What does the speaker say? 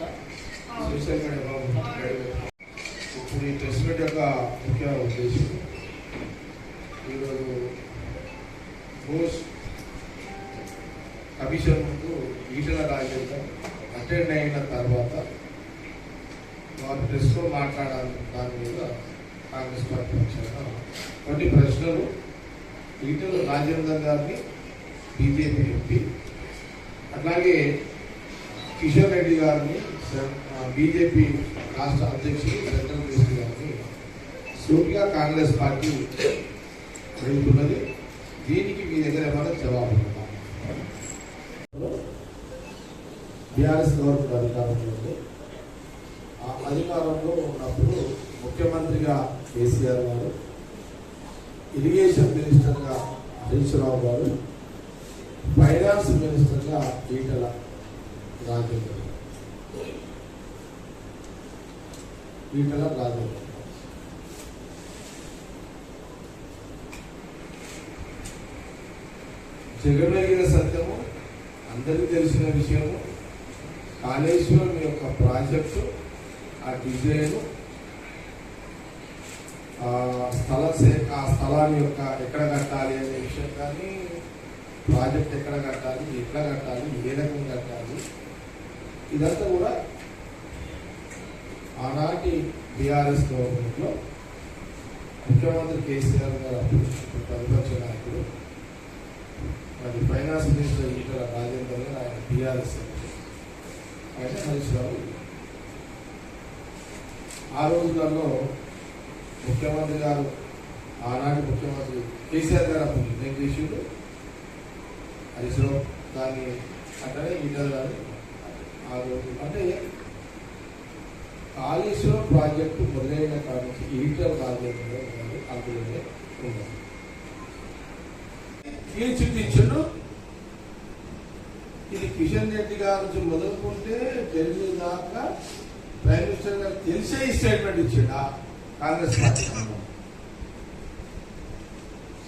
Social ఇప్పుడు ఈ press meet యొక్క ముఖ్య ఉద్దేశం ఈరోజు బోస్ కమిషన్ ముందు ఈటల రాజేందర్ అటెండ్ అయిన తర్వాత వారు ప్రెస్లో మాట్లాడాలి దాని మీద కాంగ్రెస్ పార్టీ పక్షాన కొన్ని ప్రశ్నలు ఈటల రాజేందర్ గారిని బీజేపీ ఎంపీ అట్లాగే కిషన్ రెడ్డి గారిని బీజేపీ రాష్ట్ర అధ్యక్షుడు సెంట్రల్ మినిస్టర్ గారిని సూటిగా కాంగ్రెస్ పార్టీ అడుగుతున్నది దీనికి మీ దగ్గర ఏమైనా జవాబు బీఆర్ఎస్ గవర్నమెంట్ అధికారంలో ఉంది. ఆ అధికారంలో ఉన్నప్పుడు ముఖ్యమంత్రిగా కేసీఆర్ గారు ఇరిగేషన్ మినిస్టర్గా హరీష్ రావు గారు ఫైనాన్స్ మినిస్టర్గా ఈటల రాజేంద్ర వీటిలా రాదు. జగమెరిగిన సత్యము అందరికీ తెలిసిన విషయము కాళేశ్వరం యొక్క ప్రాజెక్టు ఆ డిజైన్ ఆ స్థల ఆ స్థలాన్ని యొక్క ఎక్కడ కట్టాలి అనే విషయం కానీ ప్రాజెక్ట్ ఎక్కడ కట్టాలి ఎట్లా కట్టాలి ఏ రకంగా కట్టాలి ఇదంతా కూడా ఆనాటి బీఆర్ఎస్ గవర్నమెంట్లో ముఖ్యమంత్రి కేసీఆర్ గారు అప్పుడు ప్రతిపక్ష నాయకుడు మరి ఫైనాన్స్ మినిస్టర్ ఈటల రాజేందర్ గారు ఆయన బీఆర్ఎస్ ఆయన హరీష్ రావు. ఆ రోజులలో ముఖ్యమంత్రి గారు ఆనాటి ముఖ్యమంత్రి కేసీఆర్ గారు అప్పుడు నిర్ణయం చేసిండు? హరీష్ రావు దాన్ని అంటే ఈటల గారు ఆ రోజు అంటే కాళేశ్వరం ప్రాజెక్టు మొదలైన కాడ నుంచి ఈటల రాజేంద్ర గారు అందులోనే ఉన్నారు తీర్చిదిద్దుడు ఇది కిషన్ రెడ్డి గారి నుంచి మొదలుకుంటే ఢిల్లీ దాకా ప్రైమ్ మినిస్టర్ గారు తెలిసే స్టేట్మెంట్ ఇచ్చిండా కాంగ్రెస్ పార్టీ.